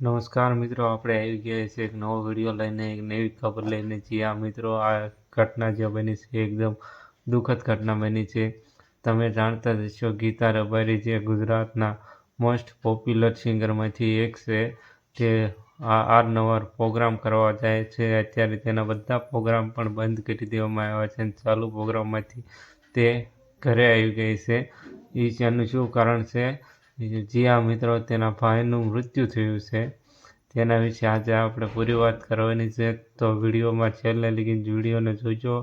નમસ્કાર મિત્રો, આપણે આવી ગયા છે એક નવો વીડિયો લઈને, એક નવી ખબર લઈને જી આ મિત્રો, આ ઘટના જે બની છે, એકદમ દુઃખદ ઘટના બની છે. તમે જાણતા જ છો ગીતા રબારી જે ગુજરાતના મોસ્ટ પોપ્યુલર સિંગરમાંથી એક છે, જે આ આરનવાર પ્રોગ્રામ કરવા જાય છે. અત્યારે તેના બધા પ્રોગ્રામ પણ બંધ કરી દેવામાં આવ્યા છે અને ચાલુ પ્રોગ્રામમાંથી તે ઘરે આવી ગઈ છે. એ તેનું શું કારણ છે? જી આ મિત્રો તેના ભાઈનું મૃત્યુ થયું છે, તેના વિશે આજે આપણે પૂરી વાત કરવાની છે. તો વિડીયોમાં છેલ્લે લગીને વિડીયોને જોજો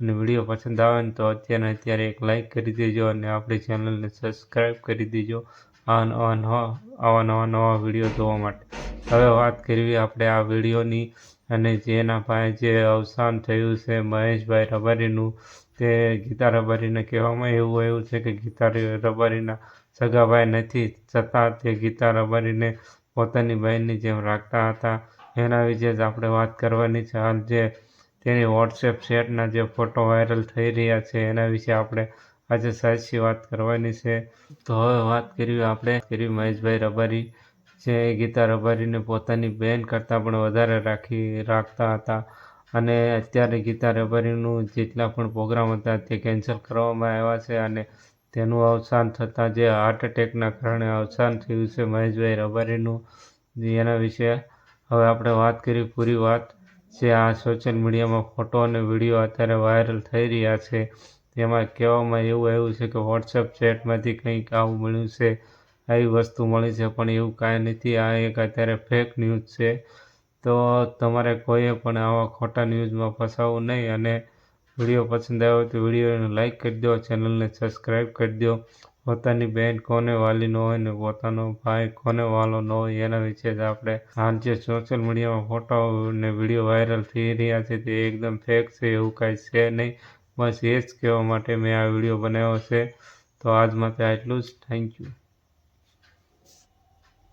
અને વીડિયો પસંદ આવે ને તો અત્યારે અત્યારે એક લાઈક કરી દેજો અને આપણી ચેનલને સબસ્ક્રાઈબ કરી દેજો. આ નવા નવા આવા નવા નવા વીડિયો જોવા માટે. હવે વાત કરવી આપણે આ વિડીયોની અને જેના પાસે જે અવસાન થયું છે, મહેશભાઈ રબારીનું. તે ગીતા રબારીને કહેવામાં એવું એવું છે કે ગીતા રબારીના સગાભાઈ નથી, છતાં તે ગીતા રબારીને પોતાની બહેનની જેમ રાખતા હતા. એના વિશે જ આપણે વાત કરવાની છે. હાલ જે તેની વોટ્સએપ શેટના જે ફોટો વાયરલ થઈ રહ્યા છે, એના વિશે આપણે આજે સાચી વાત કરવાની છે. તો હવે વાત કરવી આપણે, કરવી મહેશભાઈ રબારી. જે ગીતા રબારીને પોતાની બહેન કરતાં પણ વધારે રાખી, રાખતા હતા. અને અત્યારે ગીતા રબારીનું જેટલા પણ પ્રોગ્રામ હતા તે કેન્સલ કરવામાં આવ્યા છે અને તેનું અવસાન થતાં જે હાર્ટ એટેકના કારણે અવસાન થયું છે મહેશભાઈ રબારીનું, એના વિશે હવે આપણે વાત કરી પૂરી વાત જે આ સોશિયલ મીડિયામાં ફોટો અને વીડિયો અત્યારે વાયરલ થઈ રહ્યા છે. તેમાં કહેવામાં એવું આવ્યું છે કે વોટ્સએપ ચેટમાંથી કંઈક આવું મળ્યું છે. આવી વસ્તુ મળી છે, પણ એવું કાંઈ નથી. આ એક અત્યારે ફેક ન્યૂઝ છે. તો તમારે કોઈએ પણ આવા ખોટા ન્યૂઝમાં ફસાવવું નહીં અને વીડિયો પસંદ આવ્યો તો વિડીયોને લાઇક કરી દો ચેનલને સબસ્ક્રાઈબ કરી દો. પોતાની બહેન કોને વાલી ન હોય ને પોતાનો ભાઈ કોને વાલો ન હોય એના વિશે જ આપણે હાલ જે સોશિયલ મીડિયામાં ફોટો ને વીડિયો વાયરલ થઈ રહ્યા છે તે એકદમ ફેક છે, એવું કાંઈ છે નહીં. બસ એ જ કહેવા માટે મેં આ વીડિયો બનાવ્યો છે. તો આજ માટે આટલું જ. Thank you